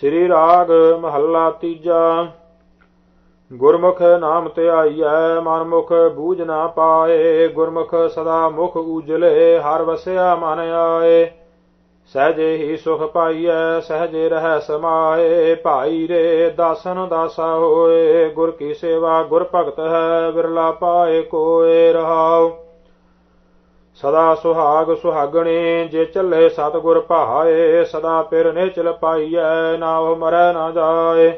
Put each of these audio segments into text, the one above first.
ਸ੍ਰੀ ਰਾਗ ਮਹੱਲਾ ਤੀਜਾ। ਗੁਰਮੁਖ ਨਾਮ ਧਿਆਈਐ ਮਨ ਮੁਖ ਬੂਝ ਨਾ ਪਾਏ। ਗੁਰਮੁਖ ਸਦਾ ਮੁਖ ਉਜਲੇ, ਹਰ ਵਸਿਆ ਮਨ ਆਏ। ਸਹਜੇ ਹੀ ਸੁਖ ਪਾਈਐ, ਸਹਜੇ ਰਹਿ ਸਮਾਏ। ਭਾਈ ਰੇ ਦਾਸਨ ਦਾਸਾ ਹੋਏ, ਗੁਰ ਕੀ ਸੇਵਾ ਗੁਰ ਭਗਤ ਹੈ ਵਿਰਲਾ ਪਾਏ ਕੋਏ ਰਹਾਉ। ਸਦਾ ਸੁਹਾਗ ਸੁਹਾਗਣੇ, ਜੇ ਚੱਲੇ ਸਤਿਗੁਰ ਭਾਏ, ਸਦਾ ਪਿਰ ਨਿਚਲ ਪਾਈਐ, ਨਾ ਉਹ ਮਰੈ ਨਾ ਜਾਏ।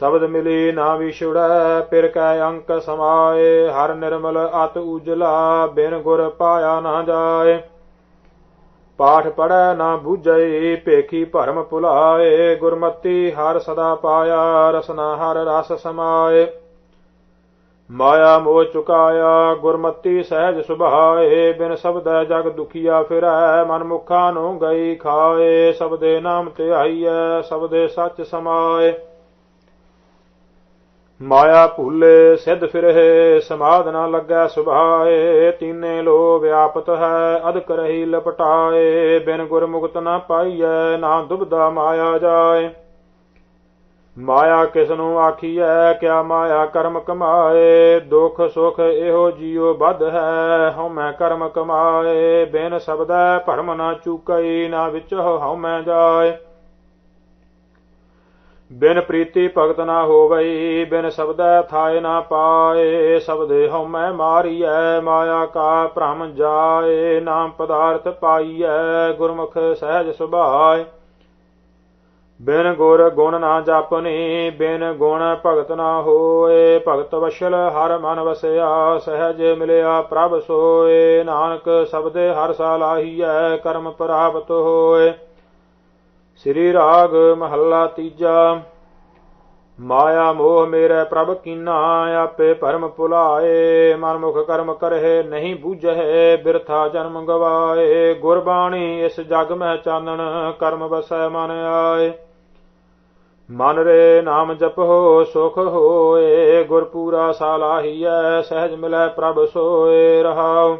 ਸ਼ਬਦ ਮਿਲੀ ਨਾ ਵਿਛੜੈ, ਪਿਰ ਕੈ ਅੰਕ ਸਮਾਏ, ਹਰ ਨਿਰਮਲ ਅਤ ਉਜਲਾ, ਬਿਨ ਗੁਰ ਪਾਇਆ ਨਾ ਜਾਏ। ਪਾਠ ਪੜੈ ਨਾ ਬੂਝੈ, ਭੇਖੀ ਭਰਮ ਭੁਲਾਏ, ਗੁਰਮਤੀ ਹਰ ਸਦਾ ਪਾਇਆ, ਰਸਨਾ ਹਰ ਰਸ ਸਮਾਏ। ਮਾਇਆ ਮੋਹ ਚੁਕਾਇਆ, ਗੁਰਮਤੀ ਸਹਿਜ ਸੁਭਾਏ, ਬਿਨ ਸ਼ਬਦੈ ਜਗ ਦੁਖੀਆ ਫਿਰੈ, ਮਨ ਮੁਖਾ ਨੂੰ ਗਈ ਖਾਏ, ਸਬਦੇ ਨਾਮ ਤੇ ਧਿਆਈਐ ਸਬਦੇ ਸੱਚ ਸਮਾਏ। ਮਾਇਆ ਭੁੱਲੇ, ਸਿੱਧ ਫਿਰਹਿ ਸਮਾਦ ਨਾ ਲੱਗੈ ਸੁਭਾਏ, ਤੀਨੇ ਲੋ ਵਿਆਪਤ ਹੈ ਅਦਕ ਰਹੀ ਲਪਟਾਏ, ਬਿਨ ਗੁਰਮੁਕਤ ਨਾ ਪਾਈਐ, ਨਾ ਦੁਬਦਾ ਮਾਇਆ ਜਾਏ। ਮਾਇਆ ਕਿਸ ਨੂੰ ਆਖੀਐ, ਕਿਆ ਮਾਇਆ ਕਰਮ ਕਮਾਏ? ਦੁਖ ਸੁਖ ਇਹੋ ਜੀਉ ਬਧ ਹੈ, ਹਉ ਮੈਂ ਕਰਮ ਕਮਾਏ। ਬਿਨ ਸਬਦੈ ਭਰਮ ਨਾ ਚੁਕਈ, ਨਾ ਵਿੱਚ ਹਉ ਮੈਂ ਜਾਏ। ਬਿਨ ਪ੍ਰੀਤੀ ਭਗਤ ਨਾ ਹੋਵਈ, ਬਿਨ ਸ਼ਬਦੈ ਥਾਏ ਨਾ ਪਾਏ। ਸ਼ਬਦੇ ਹਉ ਮੈਂ ਮਾਰੀਐ, ਮਾਇਆ ਕਾ ਭ੍ਰਮ ਜਾਏ। ਨਾਮ ਪਦਾਰਥ ਪਾਈਐ, ਗੁਰਮੁਖ ਸਹਿਜ ਸੁਭਾਏ। ਬਿਨ ਗੁਰ ਗੁਣ ਨਾ ਜਾਪਨੀ, ਬਿਨ ਗੁਣ ਭਗਤ ਨਾ ਹੋਏ। ਭਗਤ ਵਸ਼ਲ ਹਰ ਮਨ ਵਸਿਆ, ਸਹਿਜ ਮਿਲਿਆ ਪ੍ਰਭ ਸੋਏ। ਨਾਨਕ ਸਬਦੇ ਹਰ ਸਾਲਾਹੀਐ ਕਰਮ ਪ੍ਰਾਪਤ ਹੋਏ। ਸ੍ਰੀ ਰਾਗ ਮਹੱਲਾ ਤੀਜਾ, ਮਾਇਆ ਮੋਹ ਮੇਰੇ ਪ੍ਰਭ ਕੀਨਾ, ਆਪੇ ਭਰਮ ਭੁਲਾਏ ਮਨਮੁਖ ਕਰਮ ਕਰਹਿ, ਨਹੀਂ ਬੂਝੈ ਬਿਰਥਾ ਜਨਮ ਗਵਾਏ। ਗੁਰਬਾਣੀ ਇਸ ਜਗ ਮਹਿ ਚਾਨਣ, ਕਰਮ ਵਸੈ ਮਨ ਆਏ। ਮਨ ਰੇ ਨਾਮ ਜਪੋ ਸੁਖ ਹੋਏ ਗੁਰ ਪੂਰਾ ਸਾਲਾਹੀਐ ਸਹਿਜ ਮਿਲੈ ਪ੍ਰਭ ਸੋਏ ਰਹਾਉ।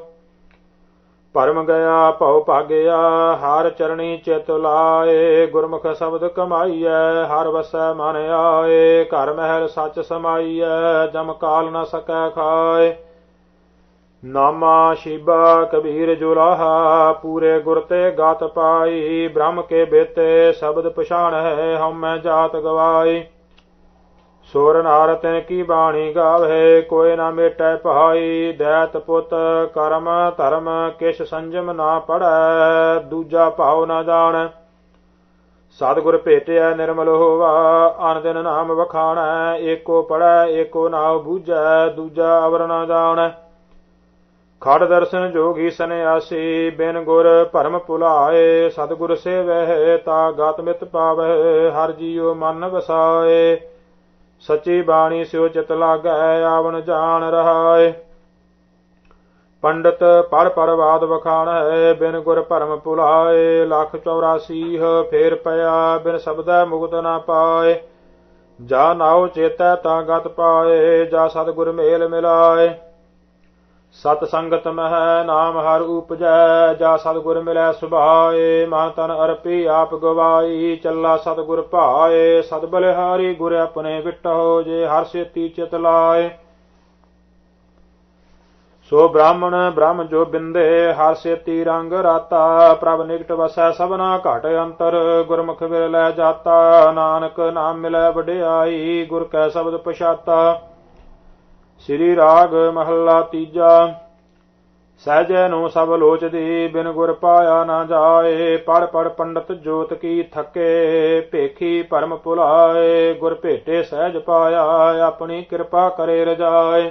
ਪਰਮ ਗਿਆ, ਭਉ ਭਾਗਿਆ, ਹਰ ਚਰਣੀ ਚਿਤ ਲਾਏ, ਗੁਰਮੁਖ ਸ਼ਬਦ ਕਮਾਈਐ, ਹਰ ਵਸੈ ਮਨ ਆਏ, ਘਰ ਮਹਿਲ ਸੱਚ ਸਮਾਈਐ, ਜਮ ਕਾਲ ਨ ਸਕੈ ਖਾਏ। ਨਾਮਾ ਸ਼ਿਬਾ ਕਬੀਰ ਜੁਲਾਹਾ, ਪੂਰੇ ਗੁਰ ਤੇ ਗਾਤ ਪਾਈ, ਬ੍ਰਹਮ ਕੇ ਬੇਤੇ ਸ਼ਬਦ ਪਛਾਣ ਹੈ ਹਉਮੈ ਜਾਤ ਗਵਾਈ। ਸੋਰ ਨਾਰ ਤੈ ਕੀ ਬਾਣੀ ਗਾਵੇ, ਕੋਈ ਨਾ ਮੇਟੈ ਭਾਈ ਦੈਤ ਪੁੱਤ ਕਰਮ ਧਰਮ ਕਿਛ ਸੰਜਮ ਨਾ ਪੜੈ, ਦੂਜਾ ਭਾਉ ਨਾ ਜਾਣ। ਸਤਿਗੁਰ ਭੇਟਿਆ ਨਿਰਮਲ ਹੋਵਾ, ਅਨ ਦਿਨ ਨਾਮ ਵਖਾਣੈ, ਏਕੋ ਪੜੈ, ਏਕੋ ਨਾਉ ਬੂਝੈ, ਦੂਜਾ ਅਵਰ ਨਾ ਜਾਣੈ। ਖੜ ਦਰਸ਼ਨ ਜੋਗੀ ਸੰਿਆਸੀ ਬਿਨ ਗੁਰ ਭਰਮ ਭੁਲਾਏ, ਸਤਿਗੁਰ ਸੇਵਹਿ ਤਾ ਗਤ ਮਿਤ ਪਾਵਹਿ ਹਰ ਜੀਉ ਮਨ ਵਸਾਏ। ਸੱਚੀ ਬਾਣੀ ਸਿਓ ਚਿਤ ਲਾਗੈ, ਆਵਣ ਜਾਣ ਰਹਾਏ। ਪੰਡਤ ਪਰ ਪਰਵਾਦ ਵਖਾਣ ਹੈ ਬਿਨ ਗੁਰ ਭਰਮ ਭੁਲਾਏ। ਲੱਖ 84 ਫੇਰ ਪਿਆ, ਬਿਨ ਸਬਦੈ ਮੁਕਤ ਨਾ ਪਾਏ। ਜਾ ਨਾਉ ਚੇਤੈ ਤਾਂ ਗਤ ਪਾਏ, ਜਾ ਸਤਿਗੁਰ ਮੇਲ ਮਿਲਾਏ। ਸਤ ਸੰਗਤ ਮਹਿ ਨਾਮ ਹਰ ਉਪਜੈ, ਜਾ ਸਤਿਗੁਰ ਮਿਲੈ ਸੁਭਾਏ, ਮਨ ਤਨ ਅਰਪੀ ਆਪ ਗਵਾਈ, ਚੱਲਾ ਸਤਿਗੁਰ ਭਾਏ ਸਦ ਬਲਿਹਾਰੀ ਗੁਰ ਆਪਣੇ ਵਿਟੋ ਜੇ ਹਰ ਸੇਤੀ ਚਿਤ ਲਾਏ। ਸੋ ਬ੍ਰਾਹਮਣ, ਬ੍ਰਹਮ ਜੋ ਬਿੰਦੇ, ਹਰ ਸੇਤੀ ਰੰਗ ਰਾਤਾ, ਪ੍ਰਭ ਨਿਕਟ ਵਸੈ ਸਭਨਾ ਘਟ ਅੰਤਰ, ਗੁਰਮੁਖ ਵਿਰ ਲੈ ਜਾਤਾ, ਨਾਨਕ ਨਾਮ ਮਿਲੈ ਵਡਿਆਈ, ਗੁਰ ਕੈ ਸ਼ਬਦ ਪਛਾਤਾ। ਸ੍ਰੀ ਰਾਗ ਮਹੱਲਾ ਤੀਜਾ। ਸਹਜੈ ਨੂੰ ਸਭ ਲੋਚਦੀ, ਬਿਨ ਗੁਰ ਪਾਇਆ ਨਾ ਜਾਏ। ਪੜ ਪੜ ਪੰਡਤ ਜੋਤ ਕੀ ਥਕੇ, ਭੇਖੀ ਭਰਮ ਭੁਲਾਏ। ਗੁਰ ਭੇਟੇ ਸਹਿਜ ਪਾਇਆ, ਆਪਣੀ ਕਿਰਪਾ ਕਰੇ ਰਜਾਏ।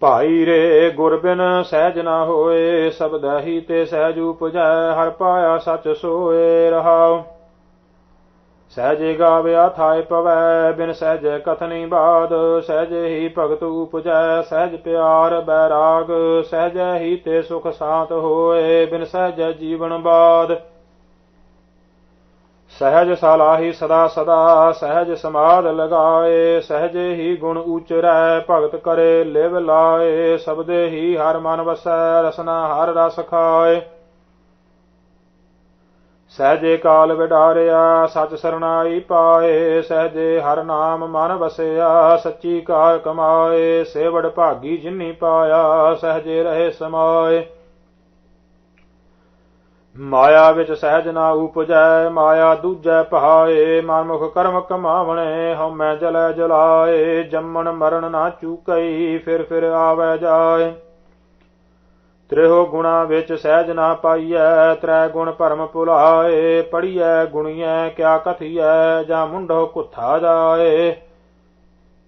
ਭਾਈ ਰੇ, ਗੁਰ ਬਿਨ ਸਹਿਜ ਨਾ ਹੋਏ। ਸਬਦੈ ਹੀ ਤੇ ਸਹਿਜ ਉਪਜੈ, ਹਰ ਪਾਇਆ ਸਚ ਸੋਏ ਰਹਾਓ ਸਹਜੇ ਗਾਵਿਆ ਥਾਇ ਪਵੈ, ਬਿਨ ਸਹਜੇ ਕਥਨੀ ਬਾਦ, ਸਹਜੇ ਹੀ ਭਗਤ ਉਪਜੈ, ਸਹਿਜ ਪਿਆਰ ਬੈਰਾਗ, ਸਹਜੇ ਹੀ ਤੇ ਸੁਖ ਸਾਤ ਹੋਏ, ਬਿਨ ਸਹਜੇ ਜੀਵਨ ਬਾਦ। ਸਹਿਜ ਸਲਾਹੀ ਸਦਾ ਸਦਾ, ਸਹਿਜ ਸਮਾਦ ਲਗਾਏ, ਸਹਜੇ ਹੀ ਗੁਣ ਉਚਰੈ, ਭਗਤ ਕਰੇ ਲਿਵ ਲਾਏ, ਸਬਦੇ ਹੀ ਹਰ ਮਨ ਵਸੈ, ਰਸਨਾ ਹਰ ਰਸ ਖਾਏ। ਸਹਜੇ ਕਾਲ ਵਿਡਾਰਿਆ, ਸਚ ਸਰਣਾਈ ਪਾਏ, ਸਹਜੇ ਹਰ ਨਾਮ ਮਨ ਵਸਿਆ, ਸੱਚੀ ਕਾਰ ਕਮਾਏ, ਸੇਵੜ ਭਾਗੀ ਜਿਨੀ ਪਾਇਆ, ਸਹਜੇ ਰਹੇ ਸਮਾਏ। ਮਾਇਆ ਵਿੱਚ ਸਹਿਜ ਨਾ ਉਪਜੈ, ਮਾਇਆ ਦੂਜੈ ਪਹਾਏ, ਮਨਮੁਖ ਕਰਮ ਕਮਾਵਣੇ, ਹਉਮੈ ਜਲੈ ਜਲਾਏ, ਜੰਮਣ ਮਰਨ ਨਾ ਚੂਕਈ, ਫਿਰ ਫਿਰ ਆਵੈ ਜਾਏ। ਤ੍ਰਿਹੋ ਗੁਣਾ ਵਿੱਚ ਸਹਿਜ ਨਾ ਪਾਈਐ, ਤ੍ਰੈ ਗੁਣ ਭਰਮ ਭੁਲਾਏ ਪੜੀਐ ਗੁਣੀਐ, ਕਿਆ ਕਥੀਐ, ਜਾਂ ਮੁੰਡੋ ਕੁੱਥਾ ਜਾਏ।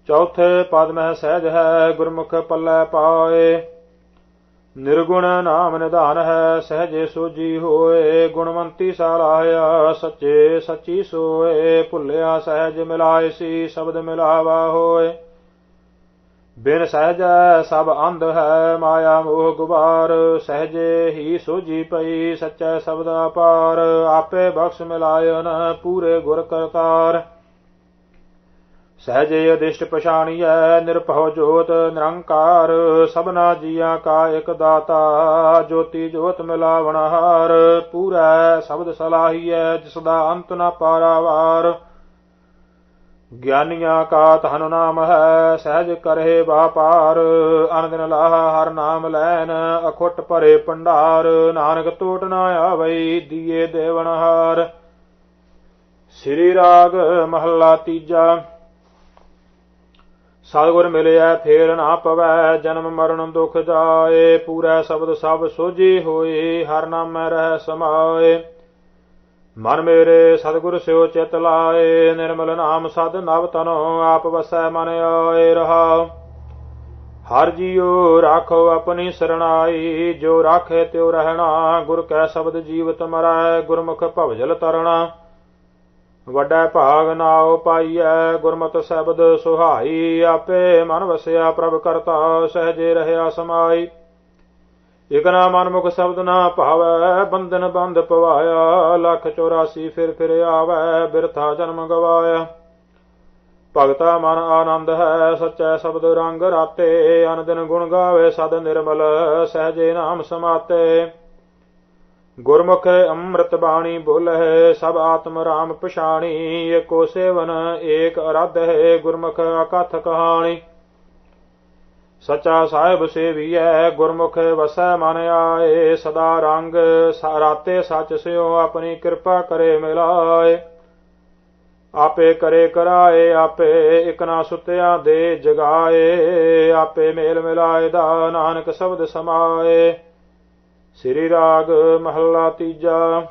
ਚੌਥੇ ਪਦ ਮਹਿ ਸਹਿਜ ਹੈ, ਗੁਰਮੁਖ ਪੱਲੇ ਪਾਏ। ਨਿਰਗੁਣ ਨਾਮ ਨਿਧਾਨ ਹੈ, ਸਹਜੇ ਸੋਜੀ ਹੋਏ। ਗੁਣਵੰਤੀ ਸਾਲਾਇਆ ਸੱਚੇ ਸੱਚੀ ਸੋਏ। ਭੁੱਲਿਆ ਸਹਿਜ ਮਿਲਾਏ ਸੀ, ਸ਼ਬਦ ਮਿਲਾਵਾ ਹੋਏ। ਬਿਨ ਸਹਿਜ ਸਭ ਅੰਧ ਹੈ, ਮਾਇਆ ਮੋਹ ਗੁਬਾਰ, ਸਹਜੇ ਹੀ ਸੋਜੀ ਪਈ, ਸੱਚਾ ਸ਼ਬਦ ਅਪਾਰ, ਆਪੇ ਬਖਸ਼ ਮਿਲਾਇਨ, ਪੂਰੇ ਗੁਰ ਕਰਤਾਰ। ਸਹਜੇ ਅਦਿਸ਼ਟ ਪਛਾਣੀਐ, ਨਿਰਭਉ ਜੋਤ ਨਿਰੰਕਾਰ, ਸਭਨਾ ਜੀਆਂ ਕਾ ਇਕ ਦਾਤਾ, ਜੋਤੀ ਜੋਤ ਮਿਲਾਵਣਹਾਰ, ਪੂਰਾ ਸ਼ਬਦ ਸਲਾਹੀਐ ਜਿਸ ਦਾ ਅੰਤ ਨਾ ਪਾਰਾਵਾਰ। ਗਿਆਨੀਆਂ ਕਾ ਧਨ ਨਾਮ ਹੈ ਸਹਿਜ ਕਰੇ ਵਾਪਾਰ ਅਨੰਦਨ ਲਾਹ ਹਰ ਨਾਮ ਲੈਨ ਅਖੁੱਟ ਭਰੇ ਭੰਡਾਰ ਨਾਨਕ ਟੋਟ ਨਾ ਆਵਈ ਦੀਏ ਦੇਵਨਹਾਰ ਸ੍ਰੀ ਰਾਗ ਮਹੱਲਾ ਤੀਜਾ ਸਤਿਗੁਰ ਮਿਲਿਆ ਫੇਰ ਨਾ ਪਵੈ ਜਨਮ ਮਰਨ ਦੁਖ ਜਾਏ ਪੂਰਾ ਸ਼ਬਦ ਸਭ ਸੋਜੀ ਹੋਏ ਹਰ ਨਾਮੈ ਰਹਿ ਸਮਾਏ ਮਨ ਮੇਰੇ ਸਤਿਗੁਰ ਸਿਓ ਚਿਤ ਲਾਏ, ਨਿਰਮਲ ਨਾਮ ਸਦ ਨਵ ਤਨੋ, ਆਪ ਵਸੈ ਮਨ ਆਏ ਰਹਾ। ਹਰ ਜੀਉ ਰਾਖੋ ਆਪਣੀ ਸਰਣਾਈ, ਜੋ ਰਾਖੇ ਤਿਉ ਰਹਿਣਾ, ਗੁਰ ਕੈ ਸ਼ਬਦ ਜੀਵਤ ਮਰੈ, ਗੁਰਮੁਖ ਭਵਜਲ ਤਰਣਾ। ਵੱਡਾ ਭਾਗ ਨਾਉ ਪਾਈਐ, ਗੁਰਮਤਿ ਸ਼ਬਦ ਸੁਹਾਈ, ਆਪੇ ਮਨ ਵਸਿਆ ਪ੍ਰਭ ਕਰਤਾ, ਸਹਜੇ ਰਹਿਆ ਸਮਾਈ। ਇਕਨਾ ਮਨ ਮੁਖ ਸ਼ਬਦ ਨਾ ਭਾਵੈ, ਬੰਧਨ ਬੰਧ ਪਵਾਇਆ, ਲੱਖ 84 ਫਿਰ ਫਿਰ ਆਵੈ, ਬਿਰਥਾ ਜਨਮ ਗਵਾਇਆ। ਭਗਤਾ ਮਨ ਆਨੰਦ ਹੈ, ਸੱਚਾ ਸ਼ਬਦ ਰੰਗ ਰਾਤੇ, ਅਨੰਦਨ ਗੁਣ ਗਾਵੇ ਸਦ ਨਿਰਮਲ, ਸਹਜੇ ਨਾਮ ਸਮਾਤੇ। ਗੁਰਮੁਖ ਅੰਮ੍ਰਿਤ ਬਾਣੀ ਬੋਲਹਿ ਸਭ ਆਤਮ ਰਾਮ ਪਛਾਣੀ, ਏਕੋ ਸੇਵਨ, ਏਕ ਅਰਧ ਹੈ ਗੁਰਮੁਖ ਅਕਥ ਕਹਾਣੀ। ਸਚਾ ਸਾਹਿਬ ਸੇਵੀਐ, ਗੁਰਮੁਖ ਵਸੈ ਮਨ ਆਏ, ਸਦਾ ਰੰਗ ਰਾਤੇ ਸੱਚ ਸਿਓ ਆਪਣੀ ਕਿਰਪਾ ਕਰੇ ਮਿਲਾਏ। ਆਪੇ ਕਰੇ ਕਰਾਏ, ਆਪੇ ਇਕ ਨਾ ਸੁਤਿਆ ਦੇ ਜਗਾਏ, ਆਪੇ ਮੇਲ ਮਿਲਾਏ ਦਾ ਨਾਨਕ ਸ਼ਬਦ ਸਮਾਏ। ਸ੍ਰੀ ਰਾਗ ਮਹੱਲਾ ਤੀਜਾ।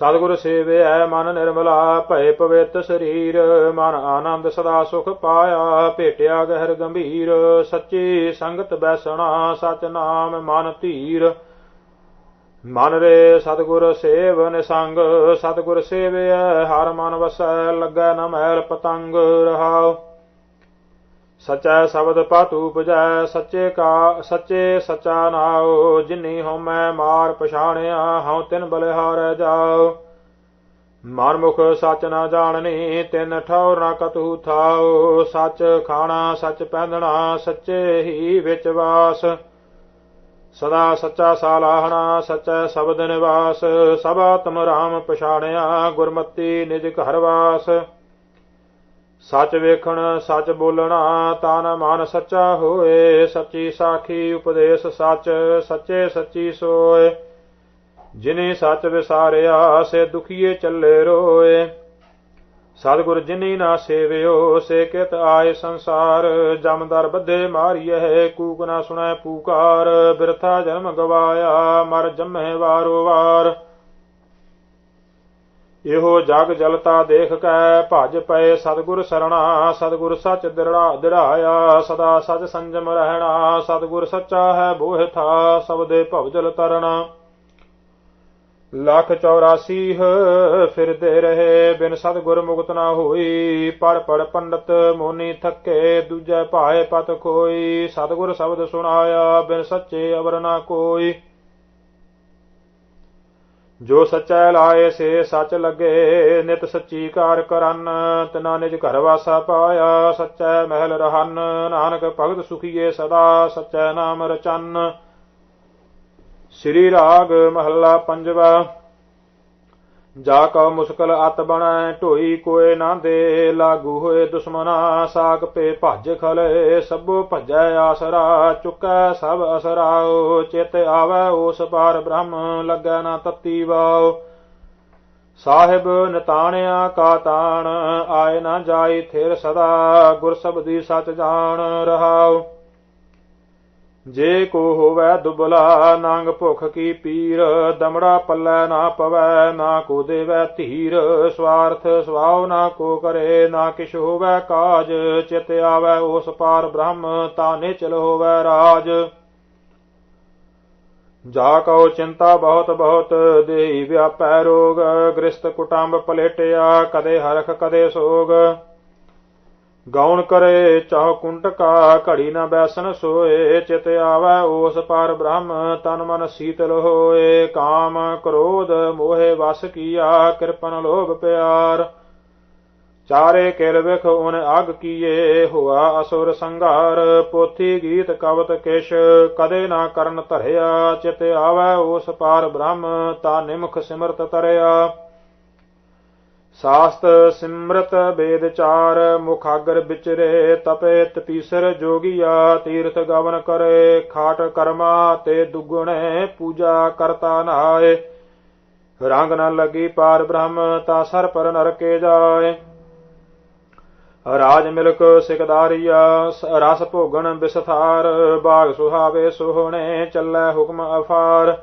ਸਤਿਗੁਰ ਸੇਵਿਐ ਮਨ ਨਿਰਮਲਾ ਭੈ ਪਵਿੱਤ ਸਰੀਰ, ਮਨ ਆਨੰਦ ਸਦਾ ਸੁਖ ਪਾਇਆ, ਭੇਟਿਆ ਗਹਿਰ ਗੰਭੀਰ, ਸੱਚੀ ਸੰਗਤ ਬੈਸਣਾ ਸਚ ਨਾਮ ਮਨ ਧੀਰ। ਮਨ ਰੇ ਸਤਿਗੁਰ ਸੇਵ ਨਿਸੰਗ, ਸਤਿਗੁਰ ਸੇਵਿਐ ਹਰ ਮਨ ਵਸੈ, ਲੱਗੈ ਨ ਮੈਲ ਪਤੰਗ ਰਹਾਉ। ਸਚੈ ਸ਼ਬਦ ਪਤ ਉਪਜੈ ਸੱਚੇ ਕਾ, ਸੱਚੇ ਸਚਾ ਨਾਉ, ਜਿਨੀ ਹਉਮੈ ਮਾਰ ਪਛਾਣਿਆ, ਹਉ ਤਿਨ ਬਲਿਹਾਰ ਜਾਉ। ਮਨ ਮੁਖ ਸਚ ਨਾ ਜਾਣਨੀ, ਤਿਨ ਠੌਰ ਨਾ ਕਤੂ ਥਾਉ। ਸਚ ਖਾਣਾ, ਸਚ ਪਹਿਨਣਾ ਸੱਚੇ ਹੀ ਵਿੱਚ ਵਾਸ। ਸਦਾ ਸੱਚਾ ਸਾਲਾਹਣਾ, ਸਚੈ ਸ਼ਬਦ ਨਿਵਾਸ। ਸਭ ਆਤਮ ਰਾਮ ਪਛਾਣਿਆ, ਗੁਰਮਤੀ ਨਿਜ ਘਰ ਵਾਸ। ਸੱਚ ਵੇਖਣ, ਸੱਚ ਬੋਲਣਾ ਤਨ ਮਨ ਸੱਚਾ ਹੋਏ। ਸੱਚੀ ਸਾਖੀ, ਉਪਦੇਸ਼ ਸੱਚ, ਸੱਚੇ ਸੱਚੀ ਸੋਏ। ਜਿਨੇ ਸੱਚ ਵਿਸਾਰਿਆ, ਸੇ ਦੁਖੀਏ ਚੱਲੇ ਰੋਏ। ਸਤਿਗੁਰ ਜਿਨੀ ਨਾ ਸੇਵਿਓ, ਸੇ ਕਿਤ ਆਏ ਸੰਸਾਰ। ਜਮਦਰ ਬੱਧੇ ਮਾਰੀਐ, ਕੂਕ ਨਾ ਸੁਣੈ ਪੂਕਾਰ। ਬਿਰਥਾ ਜਨਮ ਗਵਾਇਆ, ਮਰ ਜੰਮੇ ਵਾਰੋ ਵਾਰ। ਇਹੋ ਜਗ ਜਲਤਾ ਦੇਖ ਕੈ ਭਜ ਪਏ ਸਤਿਗੁਰ ਸਰਣਾ, ਸਤਿਗੁਰ ਸੱਚ ਦਿੜਾ ਦਿੜਾਇਆ, ਸਦਾ ਸਚ ਸੰਜਮ ਰਹਿਣਾ, ਸਤਿਗੁਰ ਸੱਚਾ ਹੈ ਬੋਹਿ ਥਾ ਸਬਦੇ ਭਵਜਲ ਤਰਣਾ। ਲੱਖ 84 ਫਿਰਦੇ ਰਹੇ, ਬਿਨ ਸਤਿਗੁਰ ਮੁਕਤ ਨਾ ਹੋਈ, ਪੜ ਪੜ ਪੰਡਤ ਮੋਨੀ ਥੱਕੇ, ਦੂਜੇ ਭਾਏ ਪਤ ਕੋਈ ਸਤਿਗੁਰ ਸ਼ਬਦ ਸੁਣਾਇਆ, ਬਿਨ ਸੱਚੇ ਅਵਰ ਨਾ ਕੋਈ। ਜੋ ਸੱਚਾ ਲਾਏ ਸੇ ਸੱਚ ਲੱਗੇ, ਨਿਤ ਸੱਚੀ ਕਾਰ ਕਰਨ। ਤਨਾ ਨਿਜ ਘਰ ਵਾਸਾ ਪਾਇਆ, ਸੱਚਾ ਮਹਿਲ ਰਹਨ। ਨਾਨਕ ਭਗਤ ਸੁਖੀਏ ਸਦਾ, ਸੱਚਾ ਨਾਮ ਰਚਨ। ਸ੍ਰੀ ਰਾਗ ਮਹੱਲਾ ਪੰਜਵਾ। ਜਾ ਕਉ ਮੁਸ਼ਕਲ ਅਤ ਬਣੈ, ਢੋਈ ਕੋਏ ਨਾ ਦੇ, ਲਾਗੂ ਹੋਏ ਦੁਸ਼ਮਨਾ ਸਾਗ ਪੇ ਭੱਜ ਖਲੇ, ਸਭੋ ਭਜੈ ਆਸਰਾ, ਚੁਕੈ ਸਭ ਅਸਰਾਓ ਚਿਤ ਆਵੈ, ਉਸ ਪਾਰ ਬ੍ਰਹਮ, ਲੱਗੈ ਨਾ ਤਤੀ ਵਾਓ ਸਾਹਿਬ ਨਤਾਣਿਆ ਕਾ ਤਾਣ, ਆਏ ਨਾ ਜਾਈ ਥਿਰ ਸਦਾ, ਗੁਰ ਸਬਦੀ ਸਚ ਜਾਣ ਰਹਾਉ। ਜੇ ਕੋ ਹੋਵੇ ਦੁਬਲਾ, ਨੰਗ ਭੁਖ ਕੀ ਪੀਰ, ਦਮੜਾ ਪੱਲੇ ਨਾ ਪਵੈ, ਨਾ ਕੋ ਦੇਵੈ ਧੀਰ, ਸਵਾਰਥ ਸਵਾਉ ਨਾ ਕੋ ਕਰੇ, ਨਾ ਕਿਛ ਹੋਵੇ ਕਾਜ, ਚਿਤ ਆਵੈ ਉਸ ਪਾਰ ਬ੍ਰਹਮ, ਤਾਨੇ ਚਲ ਹੋਵੇ ਰਾਜ। ਜਾ ਕਉ ਚਿੰਤਾ ਬਹੁਤ ਬਹੁਤ, ਦੇਹੀ ਵਿਆਪੈ ਰੋਗ, ਗ੍ਰਸਤ ਕੁਟੰਬ ਪਲੇਟਿਆ, ਕਦੇ ਹਰਖ ਕਦੇ ਸੋਗ। ਗਾਉਣ ਕਰੇ, ਚਾਹ ਕੁੰਟਕਾ ਘੜੀ ਨਾ ਬੈਸਨ ਸੋਏ, ਚਿਤ ਆਵੈ ਉਸ ਪਰ ਬ੍ਰਹਮ, ਤਨ ਮਨ ਸੀਤਲ ਹੋਏ। ਕਾਮ ਕ੍ਰੋਧ ਮੋਹਿ ਵਸ ਕੀਆ, ਕਿਰਪਨ ਲੋਭ ਪਿਆਰ। ਚਾਰੇ ਕਿਲ ਵਿਖ ਉਨ ਅਗ ਕੀਏ, ਹੁਆ ਅਸੁਰ ਸੰਘਾਰ। ਪੋਥੀ ਗੀਤ ਕਵਤ ਕਿਛ, ਕਦੇ ਨਾ ਕਰਨ ਧਰਿਆ। ਚਿਤ ਆਵੈ ਉਸ ਪਾਰ ਬ੍ਰਹਮ, ਤਾ ਨਿਮਖ ਸਿਮਰਤ ਤਰਿਆ। ਸਾਸਤ ਸਿਮਰਤ ਵੇਦ ਚਾਰ ਮੁਖਾਗਰ ਵਿਚਰੇ ਤਪੇ ਤਪੀਸਰ ਜੋਗੀਆ, ਤੀਰਥ ਗਵਨ ਕਰੇ, ਖਾਟ ਕਰਮਾ ਤੇ ਦੁਗਣੇ ਪੂਜਾ ਕਰਤਾ ਨਾਏ। ਰੰਗ ਨ ਲੱਗੀ ਪਾਰ ਬ੍ਰਹਮ, ਤਾ ਸਰ ਪਰ ਨਰਕੇ ਜਾਏ। ਰਾਜ ਮਿਲਕ ਸਿਕਦਾਰੀਆ ਰਸ ਭੋਗਣ ਬਿਸਥਾਰ, ਬਾਗ ਸੁਹਾਵੇ ਸੋਹਣੇ ਚੱਲੇ ਹੁਕਮ ਅਫਾਰ।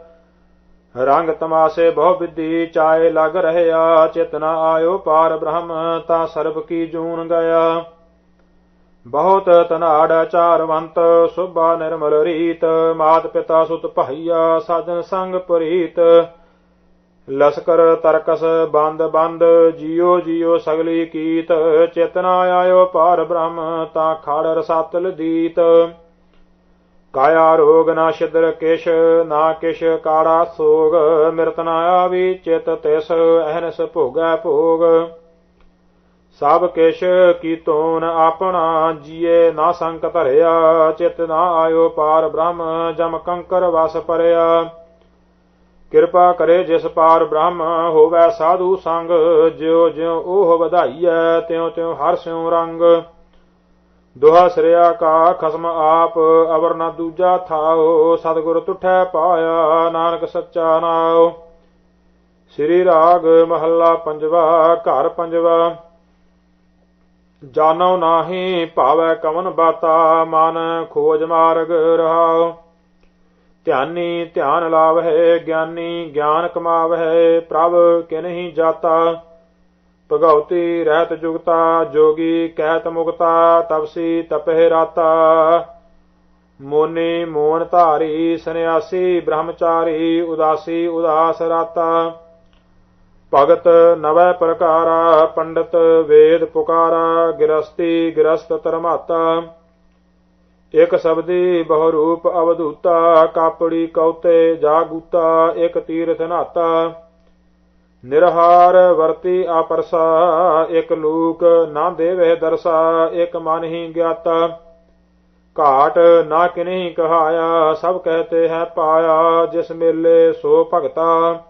ਰੰਗ ਤਮਾਸੇ ਬਹੁ ਵਿਧੀ, ਚਾਏ ਲਗ ਰਹਿਆ ਚੇਤਨਾ ਆਇਓ ਪਾਰ ਬ੍ਰਹਮ, ਤਾਂ ਸਰਬ ਕੀ ਜੂਨ ਗਿਆ ਬਹੁਤ ਤਨਾੜ ਚਾਰਵੰਤ, ਸੁਭਾ ਨਿਰਮਲ ਰੀਤ, ਮਾਤ ਪਿਤਾ ਸੁਤ ਭਾਈਆ, ਸਾਜਨ ਸੰਗ ਪ੍ਰੀਤ। ਲਸਕਰ ਤਰਕਸ ਬੰਦ ਬੰਦ ਜਿਉ ਜਿਉ ਸਗਲੀ ਕੀਤ ਚੇਤਨਾ ਆਇਓ ਪਾਰ ਬ੍ਰਹਮ, ਤਾਂ ਖੜ ਰਸਾਤਲ ਦੀਤ। ਕਾਇਆ ਰੋਗ ਨਾ ਛਿਦਰ ਕਿਛ, ਨਾ ਕਿਛ ਕਾੜਾ ਸੋਗ, ਮਿਰਤ ਨਾ ਆਵੀ ਚਿਤ ਤਿਸ, ਅਹਨਸ ਭੋਗੈ ਭੋਗ। ਸਭ ਕਿਛ ਕੀਤੋਨ ਆਪਣਾ, ਜੀਏ ਨਾ ਸੰਕ ਧਰਿਆ, ਚਿਤ ਨਾ ਆਇਓ ਪਾਰ ਬ੍ਰਹਮ, ਜਮ ਕੰਕਰ ਵਸ ਪਰਿਆ। ਕਿਰਪਾ ਕਰੇ ਜਿਸ ਪਾਰ ਬ੍ਰਹਮ, ਹੋਵੇ ਸਾਧੂ ਸੰਗ, ਜਿਉ ਜਿਉ ਉਹ ਵਧਾਈਐ, ਤਿਉ ਤਿਉ ਹਰ ਸਿਉ ਰੰਗ। ਦੁਹਾ ਸਰਿਆ ਕਾ ਖਸਮ ਆਪ, ਅਵਰ ਨਾ ਦੂਜਾ ਥਾਓ ਸਤਿਗੁਰ ਤੁਠੈ ਪਾਇਆ, ਨਾਨਕ ਸੱਚਾ ਨਾਉ। ਸ੍ਰੀ ਰਾਗ ਮਹੱਲਾ ਪੰਜਵਾ, ਘਰ ਪੰਜਵਾ। ਜਾਣੋ ਨਾਹੀ ਭਾਵੈ ਕਵਨ ਬਾਤਾ, ਮਨ ਖੋਜ ਮਾਰਗ ਰਹਾਉ। ਧਿਆਨੀ ਧਿਆਨ ਲਾਵਹਿ, ਗਿਆਨੀ ਗਿਆਨ ਕਮਾਵਹਿ, ਪ੍ਰਭ ਕਿਨਹੀ ਜਾਤਾ। ਭਗਉਤੀ ਰਹਿਤ ਜੁਗਤਾ, ਜੋਗੀ ਕਹਿਤ ਮੁਕਤਾ, ਤਪਸੀ ਤਪਹਿ ਰਾਤਾ। ਮੋਨੀ ਮੋਨ ਧਾਰੀ ਸੰਿਆਸੀ ਬ੍ਰਹਮਚਾਰੀ, ਉਦਾਸੀ, ਉਦਾਸ ਰਾਤਾ। ਭਗਤ ਨਵੈ ਪ੍ਰਕਾਰਾ, ਪੰਡਤ ਵੇਦ ਪੁਕਾਰਾ ਗਿਰਸਤੀ ਗਿਰਸਤ ਧਰਮਾਤਾ। ਇਕ ਸਬਦੀ ਬਹੁ ਰੂਪ ਅਵਧੂਤਾ, ਕਾਪੜੀ ਕੌਤੇ ਜਾਗੂਤਾ, ਇਕ ਤੀਰਥ ਨਾਤਾ। ਨਿਰਹਾਰ ਵਰਤੀ ਆਪਰਸਾ, ਇਕ ਲੂਕ ਨਾ ਦੇਵੇ ਦਰਸਾ, ਇਕ ਮਨ ਹੀ ਗਿਆਤਾ। ਘਾਟ ਨਾ ਕਿਨਹੀ ਕਹਾਇਆ, ਸਭ ਕਹਤੇ ਹੈ ਪਾਇਆ, ਜਿਸ ਮੇਲੇ ਸੋ ਭਗਤਾ।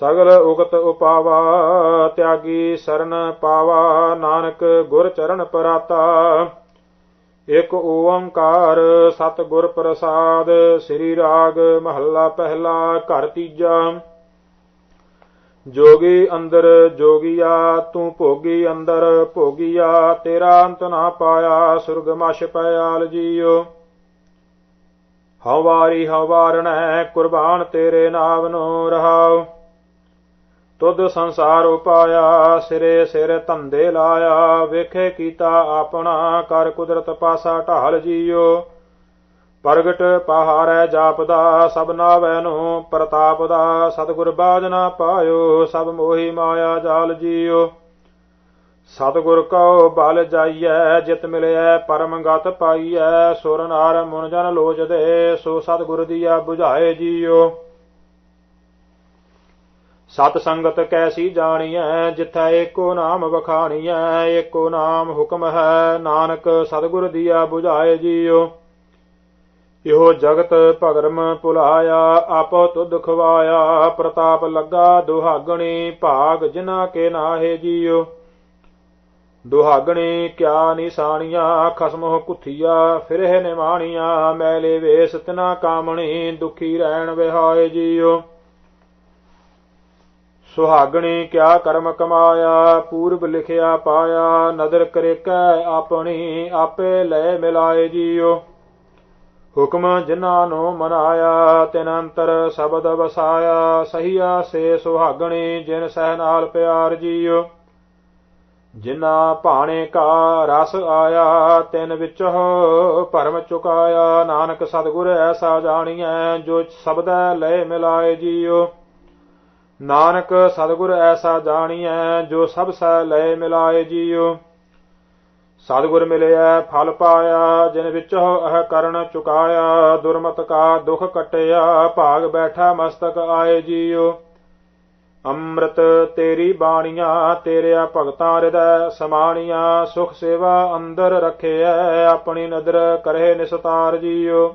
ਸਗਲ ਉਗਤ ਉਪਾਵਾ, ਤਿਆਗੀ ਸਰਨ ਪਾਵਾ, ਨਾਨਕ ਗੁਰ ਚਰਨ ਪਰਾਤਾ। ਇਕ ਓੰਕਾਰ ਸਤ ਗੁਰ ਪ੍ਰਸਾਦ, ਸ੍ਰੀ ਰਾਗ ਮਹੱਲਾ ਪਹਿਲਾ, ਘਰ ਤੀਜਾ। ਜੋਗੀ ਅੰਦਰ ਜੋਗੀਆ ਤੂੰ ਭੋਗੀ ਅੰਦਰ ਭੋਗੀਆ ਤੇਰਾ ਅੰਤ ਨਾ ਪਾਇਆ ਸੁਰਗਮਸ਼ ਪਿਆਲ ਜੀਓ। ਹਵਾਰੀ ਵਾਰੀ ਕੁਰਬਾਨ ਤੇਰੇ ਨਾਮ ਨੂੰ ਰਹਾਉ ਤੁਧ ਸੰਸਾਰ ਉਪਾਇਆ, ਸਿਰੇ ਸਿਰ ਧੰਦੇ ਲਾਇਆ, ਵੇਖੇ ਕੀਤਾ ਆਪਣਾ, ਕਰ ਕੁਦਰਤ ਪਾਸਾ ਢਾਲ ਜੀਓ। ਪ੍ਰਗਟ ਪਹਾਰੈ ਜਾਪਦਾ, ਸਭ ਨਾਵੈ ਨੂੰ ਪ੍ਰਤਾਪ ਦਾ ਸਤਿਗੁਰ ਬਾਜਨਾ ਪਾਇਓ, ਸਭ ਮੋਹੀ ਮਾਇਆ ਜਾਲ ਜੀਓ। ਸਤਿਗੁਰ ਕਉ ਬਲ ਜਾਈਐ, ਜਿਤ ਮਿਲਿਐ ਪਰਮ ਗਤ ਪਾਈਐ, ਸੁਰ ਨਾਰ ਮੁਨ ਜਨ ਲੋਚਦੇ, ਸੋ ਸਤਿਗੁਰ ਦੀਆ 부ਝਾਏ ਜੀਓ। ਸਤ ਸੰਗਤ ਕੈਸੀ ਜਾਣੀਐ, ਜਿਥੈ ਏਕੋ ਨਾਮ ਵਖਾਣੀਐ, ਏਕੋ ਨਾਮ ਹੁਕਮ ਹੈ, ਨਾਨਕ ਸਤਿਗੁਰ ਦੀਆ 부ਝਾਏ ਜੀਓ। ਇਹੋ ਜਗਤ ਭਗਰਮ ਭੁਲਾਇਆ ਆਪੋ ਤੁਧ ਖਵਾਇਆ, ਪ੍ਰਤਾਪ ਲੱਗਾ ਦੁਹਾਗਣੀ, ਭਾਗ ਜਿਨਾ ਕੇ ਨਾਹੇ ਜੀਉ ਦੁਹਾਗਣੀ ਕਿਆ ਨਿਸ਼ਾਨੀਆਂ, ਖਸਮੋ ਕੁਥੀਆ, ਫਿਰਹਿ ਨਿਮਾਣੀਆਂ, ਮੈਲੇ ਵੇਸ ਤਿਨਾ ਕਾਮਣੀ, ਦੁਖੀ ਰਹਿਣ ਵਿਹਾਏ ਜੀਉ ਸੁਹਾਗਣੀ ਕਿਆ ਕਰਮ ਕਮਾਇਆ, ਪੂਰਬ ਲਿਖਿਆ ਪਾਇਆ, ਨਦਰ ਕਰੇ ਕੈ ਆਪਣੀ, ਆਪੇ ਲੈ ਮਿਲਾਏ ਜੀਉ ਹੁਕਮ ਜਿਨ੍ਹਾਂ ਨੂੰ ਮਨਾਇਆ ਤਿਨ ਅੰਤਰ ਸ਼ਬਦ ਵਸਾਇਆ, ਸਹੀਆ ਸੇ ਸੁਹਾਗਣੀ ਜਿਨ ਸਹਿ ਨਾਲ ਪਿਆਰ ਜੀਉ ਜਿਨ੍ਹਾਂ ਭਾਣੇ ਕਾ ਰਸ ਆਇਆ, ਤਿਨ ਵਿੱਚ ਭਰਮ ਚੁਕਾਇਆ, ਨਾਨਕ ਸਤਿਗੁਰ ਐਸਾ ਜਾਣੀਐ, ਜੋ ਸਬਦੈ ਲੈ ਮਿਲਾਏ ਜੀਉ ਨਾਨਕ ਸਤਿਗੁਰ ਐਸਾ ਜਾਣੀਐ, ਜੋ ਸਭ ਸਹਿ ਲੈ ਮਿਲਾਏ ਜੀਉ ਸਤਿਗੁਰ ਮਿਲਿਆ ਫਲ ਪਾਇਆ ਜਿਨ ਵਿੱਚ ਅਹ ਕਰਨ ਚੁਕਾਇਆ, ਦੁਰਮਤ ਕਾ ਦੁਖ ਕਟਿਆ, ਭਾਗ ਬੈਠਾ ਮਸਤਕ ਆਏ ਜੀਉ। ਅੰਮ੍ਰਿਤ ਤੇਰੀ ਬਾਣੀਆਂ, ਤੇਰਿਆ ਭਗਤਾਂ ਹਿਰਦੈ ਸਮਾਣੀਆਂ, ਸੁਖ ਸੇਵਾ ਅੰਦਰ ਰੱਖਿਐ, ਆਪਣੀ ਨਦਰ ਕਰੇ ਨਿਸਤਾਰ ਜੀਉ।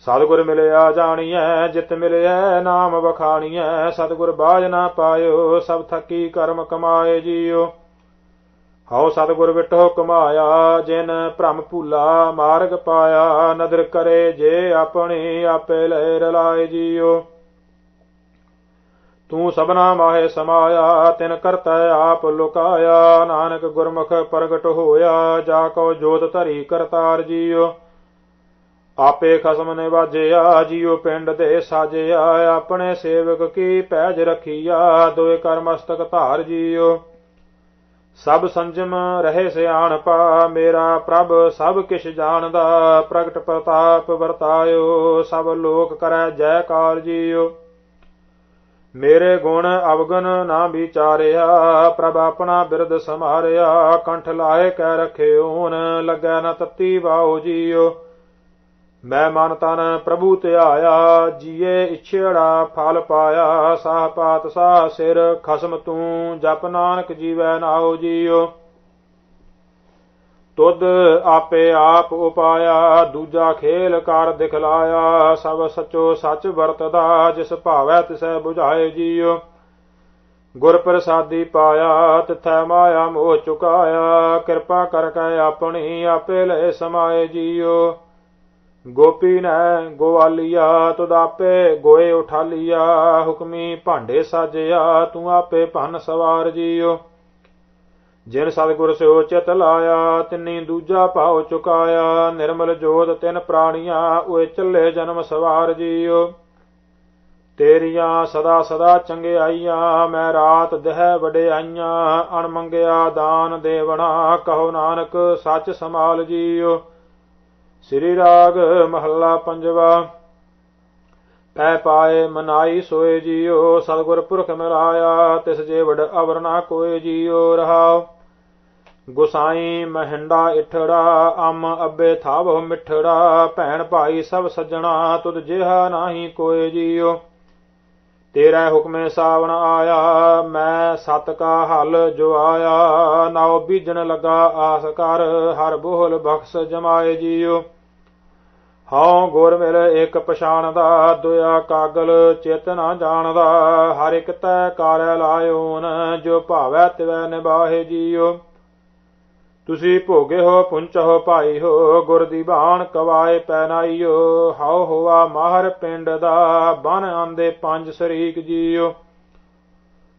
ਸਤਿਗੁਰ ਮਿਲਿਆ ਜਾਣੀਐ, ਜਿਤ ਮਿਲਿਆ ਨਾਮ ਵਖਾਣੀਐ, ਸਤਿਗੁਰ ਬਾਜ ਨਾ ਪਾਇਓ, ਸਭ ਥਕੀ ਕਰਮ ਕਮਾਏ ਜੀਉ। ਹਉ ਸਤਿਗੁਰ ਵਿਟੋ ਕਮਾਇਆ, ਜਿਨ ਭ੍ਰਮ ਭੂਲਾ ਮਾਰਗ ਪਾਇਆ, ਨਦਰ ਕਰੇ ਜੇ ਆਪਣੀ ਆਪੇ ਲੈ ਰਲਾਏ ਜੀਓ। ਤੂੰ ਸਭਨਾ ਮਾਹੇ ਸਮਾਇਆ, ਤਿਨ ਕਰਤਾ ਆਪ ਲੁਕਾਇਆ, ਨਾਨਕ ਗੁਰਮੁਖ ਪ੍ਰਗਟ ਹੋਇਆ, ਜਾ ਕੋ ਜੋਤ ਧਰੀ ਕਰਤਾਰ ਜੀਓ। ਆਪੇ ਖਸਮ ਨੇ ਵਾਜਿਆ ਜੀਉ ਪਿੰਡ ਦੇ ਸਾਜਿਆ, ਆਪਣੇ ਸੇਵਕ ਕੀ ਪੈਜ ਰਖੀਆ, ਦੋਏ ਕਰ ਮਸਤਕ ਧਾਰ ਜੀਉ ਸਭ ਸੰਜਮ ਰਹੇ ਸਿਆਣਪਾ ਮੇਰਾ ਪ੍ਰਭ ਸਭ ਕਿਛ ਜਾਣਦਾ, ਪ੍ਰਗਟ ਪ੍ਰਤਾਪ ਵਰਤਾਇਓ, ਸਭ ਲੋਕ ਕਰੈ ਜੈਕਾਰ ਜੀਓ ਮੇਰੇ ਗੁਣ ਅਵਗਨ ਨਾ ਵਿਚਾਰਿਆ, ਪ੍ਰਭ ਆਪਣਾ ਬਿਰਦ ਸਮਾਰਿਆ ਕੰਠ ਲਾਏ ਕਹਿ ਰਖਿਓਨ ਲੱਗੈ ਨਾ ਤਤੀ ਵਾਉ ਜੀਓ। ਮੈਂ ਮਨ ਤਨ ਪ੍ਰਭੂ ਧਿਆਇਆ ਜੀਏ ਇਛੜਾ ਫਲ ਪਾਇਆ, ਸਾਹ ਪਾਤ ਸਾਹ ਸਿਰ ਖਸਮ ਤੂੰ, ਜਪ ਨਾਨਕ ਜੀਵੈ ਨਾਉ ਜੀਉ। ਤੁਧ ਆਪੇ ਆਪ ਉਪਾਇਆ, ਦੂਜਾ ਖੇਲ ਕਰ ਦਿਖਲਾਇਆ, ਸਭ ਸਚੋ ਸੱਚ ਵਰਤਦਾ, ਜਿਸ ਭਾਵੈ ਤਿਸੈ 부ਝਾਏ ਜੀਉ। ਗੁਰ ਪ੍ਰਸਾਦੀ ਪਾਇਆ, ਤਿਥੈ ਮਾਇਆ ਮੋਹ ਚੁਕਾਇਆ, ਕਿਰਪਾ ਕਰ ਕੇ ਆਪਣੀ ਆਪੇ ਲੈ ਸਮਾਏ ਜੀਉ। ਗੋਪੀ ਨੈ ਗੋਵਾਲੀਆ ਤੁਦ ਆਪੇ ਗੋਏ ਉਠਾਲੀਆ, ਹੁਕਮੀ ਭਾਂਡੇ ਸਾਜਿਆ, ਤੂੰ ਆਪੇ ਭਨ ਸਵਾਰ ਜੀਓ। ਜਿਨ ਸਤਿਗੁਰ ਸਿਓ ਚਿਤ ਲਾਇਆ, ਤਿੰਨੀ ਦੂਜਾ ਭਾਉ ਚੁਕਾਇਆ, ਨਿਰਮਲ ਜੋਤ ਤਿਨ ਪ੍ਰਾਣੀਆਂ ਓਏ ਚੱਲੇ ਜਨਮ ਸਵਾਰ ਜੀਓ। ਤੇਰੀਆਂ ਸਦਾ ਸਦਾ ਚੰਗਿਆਈਆਂ ਮੈਂ ਰਾਤ ਦਹਿ ਵਡਿਆਈਆਂ ਅਣ ਮੰਗਿਆ ਦਾਨ ਦੇਵਣਾ, ਕਹੋ ਨਾਨਕ ਸੱਚ ਸਮਾਲ ਜੀਓ। ਸ੍ਰੀ ਰਾਗ ਮਹੱਲਾ ਪੰਜਵਾ। ਪੈ ਪਾਏ ਮਨਾਈ ਸੋਏ ਜੀਓ ਸਤਿਗੁਰ ਪੁਰਖ ਮਰਾਇਆ ਤਿਸ ਜੇ ਵਡ ਅਵਰ ਨਾ ਕੋਏ ਜੀਉ ਰਹਾਉ ਗੁਸਾਈ ਮਹਿੰਡਾ ਇਠੜਾ, ਅਮ ਅੱਬੇ ਥਾਵ ਮਿਠੜਾ, ਭੈਣ ਭਾਈ ਸਭ ਸੱਜਣਾ, ਤੁਧ ਜਿਹਾ ਨਾਹੀ ਕੋਏ ਜੀਓ। ਤੇਰਾ ਹੁਕਮੇ ਸਾਵਣ ਆਇਆ, ਮੈਂ ਸਤ ਕਾ ਹਲ ਜੋ ਆਇਆ। ਨਾਉ ਬੀਜਣ ਲਗਾ, ਆਸ ਕਰ, ਹਰ ਬੋਲ ਬਖਸ਼ ਜਮਾਏ ਜੀਓ। ਹਉ ਗੁਰ ਮਿਲ ਇੱਕ ਪਛਾਣਦਾ ਦੁਆ ਕਾਗਲ ਚਿਤ ਨਾ ਜਾਣਦਾ। ਹਰ ਇੱਕ ਤੈ ਕਾਰੈ ਲਾਇਓਨ ਜੋ ਭਾਵੈ ਤਿਵੈ ਨਿਬਾਹੇ ਜੀਓ। ਤੁਸੀਂ ਭੋਗੇ ਹੋ, ਪੁੰਚੋ ਭਾਈ ਹੋ, ਗੁਰ ਦੀ ਬਾਣ ਕਵਾਏ ਪੈਨਾਈਓ ਹਉ ਹੋਆ ਮਾਹਰ ਪਿੰਡ ਦਾ, ਬਨ ਆਂਦੇ ਪੰਜ ਸਰੀਕ ਜੀਓ।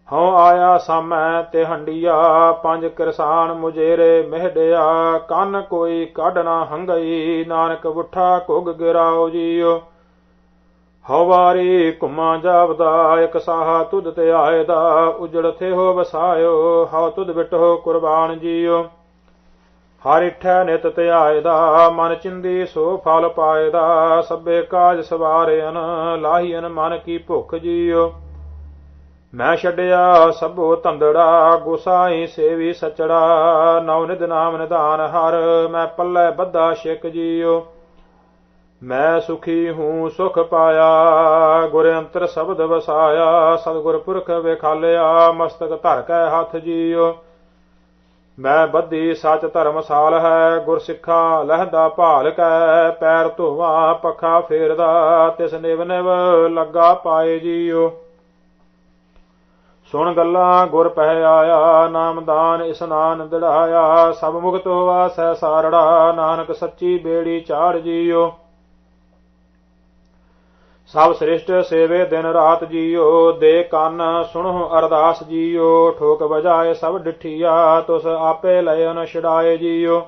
ਹਉ ਆਇਆ ਸਾਮੈ ਤੇ ਹੰਡੀਆ, ਪੰਜ ਕਿਰਸਾਨ ਮੁਜੇਰੇ ਮਹਿੜਿਆ ਕੰਨ ਕੋਈ ਕੱਢ ਨਾ ਹੰਗਈ, ਨਾਨਕ ਉਠਾ ਕੁਗ ਗਿਰਾਓ ਜੀਓ। ਹਵਾਰੀ ਘੁਮਾ ਜਾਵਦਾ ਇਕ ਸਾਹਾ ਤੁਧ ਤੇ ਆਏ ਦਾ ਉਜੜ ਥੇ ਹੋ ਵਸਾਇਓ, ਹਉ ਤੁਧ ਬਿਟੋ ਕੁਰਬਾਨ ਜੀਓ। ਹਰ ਇਠੈ ਨਿਤ ਆਏ ਦਾ ਮਨ ਚਿੰਦੀ ਸੋ ਫਲ ਪਾਏ ਦਾ ਸਭੇ ਕਾਜ ਸਵਾਰਿਆਨ ਲਾਹੀਨ ਮਨ ਕੀ ਭੁਖ ਜੀਓ। ਮੈਂ ਛੱਡਿਆ ਸਭੋ ਤੰਦੜਾ ਗੁਸਾਈ ਸੇਵੀ ਸਚੜਾ, ਨਉ ਨਿਦ ਨਾਮ ਨਿਧਾਨ ਹਰ, ਮੈਂ ਪੱਲੇ ਬੱਧਾ ਛਿਕ ਜੀਓ ਮੈਂ ਸੁਖੀ ਹੂੰ ਸੁਖ ਪਾਇਆ, ਗੁਰ ਅੰਤਰ ਸ਼ਬਦ ਵਸਾਇਆ, ਸਤਿਗੁਰ ਪੁਰਖ ਵਿਖਾਲਿਆ, ਮਸਤਕ ਧਰ ਕੇ ਹੱਥ ਜੀਓ ਮੈਂ ਬੱਧੀ ਸੱਚ ਧਰਮਸਾਲ ਹੈ, ਗੁਰ ਸਿੱਖਾ ਲਹਿਦਾ ਭਾਲ ਕੈ, ਪੈਰ ਧੋਵਾ, ਪੱਖਾ ਫੇਰਦਾ, ਤਿਸ ਨਿਵ ਨਿਵ ਲੱਗਾ ਪਾਏ ਜੀਓ ਸੁਣ ਗੱਲਾਂ, ਗੁਰ ਪਹਿ ਆਇਆ ਨਾਮਦਾਨ ਇਸਨਾਨ ਦਿੜਾਇਆ, ਸਭ ਮੁਕਤ ਹੋਵਾ ਸਹਿ ਸਾਰੜਾ, ਨਾਨਕ ਸੱਚੀ ਬੇੜੀ ਚਾੜ ਜੀਓ। ਸਭ ਸ੍ਰਿਸ਼ਟ ਸੇਵੇ ਦਿਨ ਰਾਤ ਜੀਓ, ਦੇ ਕੰਨ ਸੁਣੋ ਅਰਦਾਸ ਜੀਓ, ਠੋਕ ਵਜਾਏ ਸਭ ਡਿਠੀਆ, ਤੁਸ ਆਪੇ ਲਇਨ ਛਡਾਏ ਜੀਓ।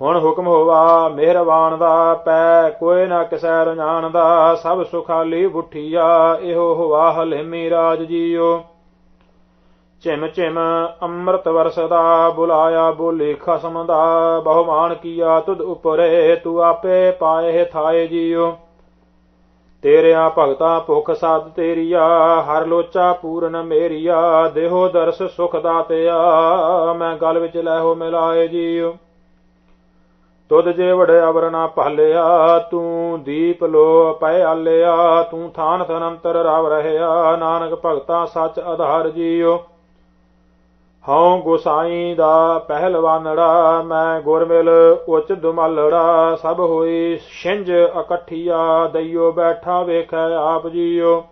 ਹੁਣ ਹੁਕਮ ਹੋਵਾ, ਮਿਹਰਬਾਨ ਦਾ, ਪੈ ਕੋਈ ਨਾ ਕਿਸੈ ਰਜਾਨ ਦਾ, ਸਭ ਸੁਖਾਲੀ ਬੁੱਠੀਆ, ਇਹੋ ਹੋਵਾ ਹਲੇਮੀ ਰਾਜ ਜੀਓ। ਚਿਮ ਚਿਮ ਅੰਮ੍ਰਿਤ ਵਰਸਦਾ, ਬੁਲਾਇਆ ਬੋਲੇ ਖਸਮ ਦਾ, ਬਹੁਮਾਨ ਕੀਆ ਤੁਧ ਉਪਰੇ, ਤੂੰ ਆਪੇ ਪਾਏ ਥਾਏ ਜੀਓ। ਤੇਰਿਆ ਭਗਤਾ ਭੁਖ ਸਾਧ ਤੇਰੀਆ, ਹਰ ਲੋਚਾ ਪੂਰਨ ਮੇਰੀਆ, ਦੇਹੋ ਦਰਸ ਸੁਖ ਦਾਤਿਆ, ਮੈਂ ਗਲ ਵਿੱਚ ਲੈਹੋ ਮਿਲਾਏ ਜੀਓ। ਤੁਧ ਜੇ ਵੜ ਅਵਰ ਨਾ ਤੂੰ ਦੀਪ ਲੋ ਪੈ ਆਲਿਆ, ਤੂੰ ਥਾਨ ਥਨੰਤਰ ਰਵ ਰਹਿਆ, ਨਾਨਕ ਭਗਤਾ ਸੱਚ ਆਧਾਰ ਜੀਓ। ਹਉ ਗੁਸਾਈ ਦਾ ਪਹਿਲਵਾਨੜਾ, ਮੈਂ ਗੁਰਮਿਲ ਉਚ ਦੁਮਲੜਾ, ਸਭ ਹੋਈ ਛਿੰਝ ਇਕੱਠੀਆ ਦਈਓ ਬੈਠਾ ਵੇਖੈ ਆਪ ਜੀਓ।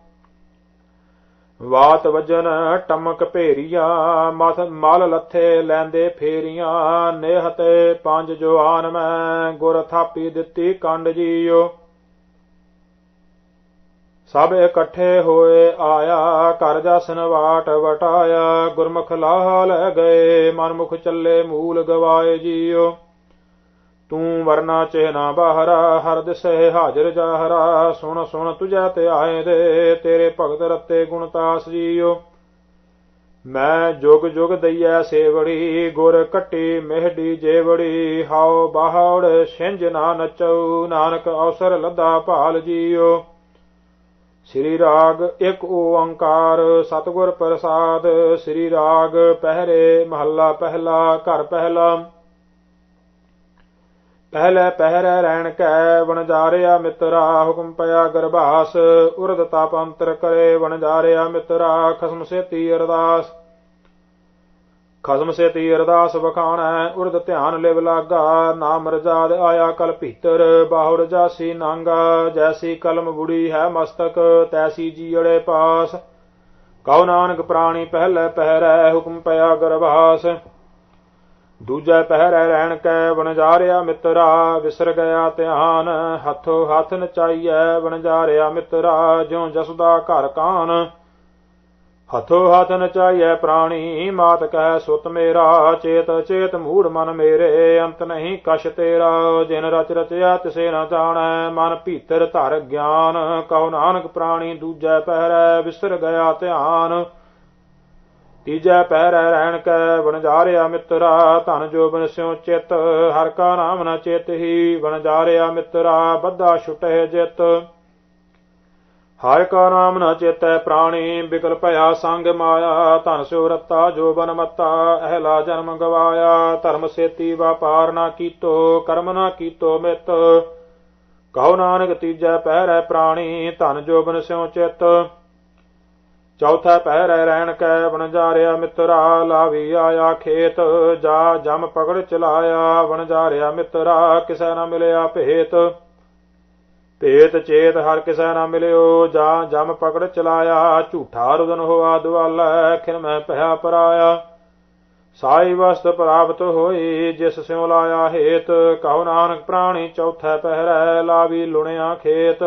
ਵਾਤ ਵਜਨ ਟਮਕ ਭੇਰੀਆਂ ਮਥ ਮਲ ਲੱਥੇ ਲੈਂਦੇ ਫੇਰੀਆਂ ਨੇਹਤੇ ਪੰਜ ਜਵਾਨ ਮੈਂ ਗੁਰ ਥਾਪੀ ਦਿੱਤੀ ਕੰਡ ਜੀਓ। ਸਭ ਇਕੱਠੇ ਹੋਏ ਆਇਆ ਕਰ ਜਸਨ ਵਾਟ ਵਟਾਇਆ, ਗੁਰਮੁਖ ਲਾਹ ਲੈ ਗਏ, ਮਨਮੁਖ ਚੱਲੇ ਮੂਲ ਗਵਾਏ ਜੀਓ। ਤੂੰ ਵਰਨਾ ਚਿਹਨਾ ਬਾਹਰਾ ਹਰ ਦਿਸੇ ਹਾਜ਼ਰ ਜਾਹਰਾ। ਸੁਣ ਸੁਣ ਤੁਝੈ ਤੇ ਆਏ ਦੇ, ਤੇਰੇ ਭਗਤ ਰਤੇ ਗੁਣਤਾਸ ਜੀਓ। ਮੈਂ ਜੁਗ ਜੁਗ ਦਈਐ ਸੇਵੜੀ, ਗੁਰ ਕੱਟੀ ਮਿਹਡੀ ਜੇਵੜੀ। ਹਾਉ ਬਾਹੜ ਛਿੰਝ ਨਾ ਨਚਉ, ਨਾਨਕ ਅਵਸਰ ਲੱਦਾ ਭਾਲ ਜੀਓ। ਸ੍ਰੀ ਰਾਗ ਇੱਕ ਓੰਕਾਰ, ਸਤਿਗੁਰ ਪ੍ਰਸਾਦ। ਸ੍ਰੀ ਰਾਗ ਪਹਿਰੇ ਮਹੱਲਾ ਪਹਿਲਾ, ਘਰ ਪਹਿਲਾ। ਪਹਿਲੇ ਪਹਿਰੇ ਰਹਿਣ ਕੈ ਵਣਜਾਰਿਆ ਮਿੱਤਰਾ ਹੁਕਮ ਪਿਆ ਗਰਭਾਸ, ਉਰਦ ਤਪ ਅੰਤਰ ਕਰੇ ਵਣਜਾਰਿਆ ਮਿੱਤਰਾ, ਖਸਮ ਸੇਤੀ ਅਰਦਾਸ। ਖਸਮ ਸੇਤੀ ਅਰਦਾਸ ਵਖਾਣੈ, ਉਰਦ ਧਿਆਨ ਲਿਵ ਲਾਗਾ, ਨਾਮ ਰਜਾਦ ਆਇਆ ਕਲ ਭੀਤਰ, ਬਾਹੁਰ ਜਾਸੀ ਨਾਂਗਾ, ਜੈਸੀ ਕਲਮ ਬੁੜੀ ਹੈ ਮਸਤਕ, ਤੈਸੀ ਜੀੜੇ ਪਾਸ। ਕਉ ਨਾਨਕ ਪ੍ਰਾਣੀ ਪਹਿਲੇ ਪਹਿਰੈ ਹੁਕਮ ਪਿਆ ਗਰਭਾਸ। ਦੂਜੈ ਪਹਿਰੈ ਰਹਿਣ ਕੈ ਵਣਜਾਰਿਆ ਮਿੱਤਰਾ, ਵਿਸਰ ਗਿਆ ਧਿਆਨ, ਹੱਥੋ ਹੱਥ ਨਚਾਈਐ ਵਣਜਾਰਿਆ ਮਿੱਤਰਾ, ਜਿਉ ਜਸਦਾ ਘਰ ਕਾਨ। ਹੱਥੋ ਹੱਥ ਨਚਾਈਐ ਪ੍ਰਾਣੀ, ਮਾਤ ਕਹਿ ਸੁਤ ਮੇਰਾ, ਚੇਤ ਚੇਤ ਮੂੜ ਮਨ ਮੇਰੇ, ਅੰਤ ਨਹੀਂ ਕਛ ਤੇਰਾ, ਜਿਨ ਰਚ ਰਚਿਆ ਤਿਸੇ ਨਾ ਜਾਣੈ, ਮਨ ਭੀਤਰ ਧਰ ਗਿਆਨ। ਕਉ ਨਾਨਕ ਪ੍ਰਾਣੀ, ਦੂਜੈ ਪਹਿਰੈ ਵਿਸਰ ਗਿਆ ਧਿਆਨ। ਤੀਜੈ ਪਹਿਰੈ ਰਹਿਣ ਕੈ, ਵਣਜਾਰਿਆ ਮਿੱਤਰਾ, ਧਨ ਜੋ ਬਨਸਿਓ ਚਿਤ, ਹਰ ਕਾ ਨਾਮ ਨ ਚੇਤ ਹੀ, ਵਣਜਾਰਿਆ ਮਿੱਤਰਾ, ਬੱਧਾ ਛੁਟੇ ਜਿਤ। ਹਰ ਕਾ ਨਾਮ ਨ ਚੇਤੈ ਪ੍ਰਾਣੀ ਬਿਕਲ ਭਇਆ ਸੰਗ ਮਾਇਆ, ਧਨ ਸਿਉ ਰਤਾ ਜੋ ਬਨ ਮਤਾ, ਅਹਲਾ ਜਨਮ ਗਵਾਇਆ, ਧਰਮ ਸੇਤੀ ਵਪਾਰ ਨਾ ਕੀਤੋ, ਕਰਮ ਨਾ ਕੀਤੋ ਮਿਤ। ਕਹੋ ਨਾਨਕ ਤੀਜੈ ਪਹਿਰੈ ਪ੍ਰਾਣੀ, ਧਨ ਜੋ ਬਨ ਸਿਉ ਚਿਤ। ਚੌਥਾ ਪਹਿਰੈ ਰਹਿਣ ਕੈ ਵਣਜਾਰਿਆ ਮਿੱਤਰਾ, ਲਾਵੀ ਆਇਆ ਖੇਤ, ਜਾ ਜਮ ਪਕੜ ਚਲਾਇਆ, ਵਣਜਾਰਿਆ ਮਿੱਤਰਾ, ਕਿਸੈ ਨਾ ਮਿਲਿਆ ਭੇਤ। ਭੇਤ ਚੇਤ ਹਰ ਕਿਸੈ ਨਾ ਮਿਲਿਓ, ਜਾ ਜਮ ਪਕੜ ਚਲਾਇਆ, ਝੂਠਾ ਰੁਦਨ ਹੋਆ ਦੁਆਲਾ, ਖਿਨ ਮੈਂ ਭਇਆ ਪਰਾਇਆ। ਸਾਈ ਵਸਤ ਪ੍ਰਾਪਤ ਹੋਈ, ਜਿਸ ਸਿਉ ਲਾਇਆ ਹੇਤ, ਕਹੋ ਨਾਨਕ ਪ੍ਰਾਣੀ ਚੌਥਾ ਪਹਿਰੈ ਲਾਵੀ ਲੁਣਿਆ ਖੇਤ।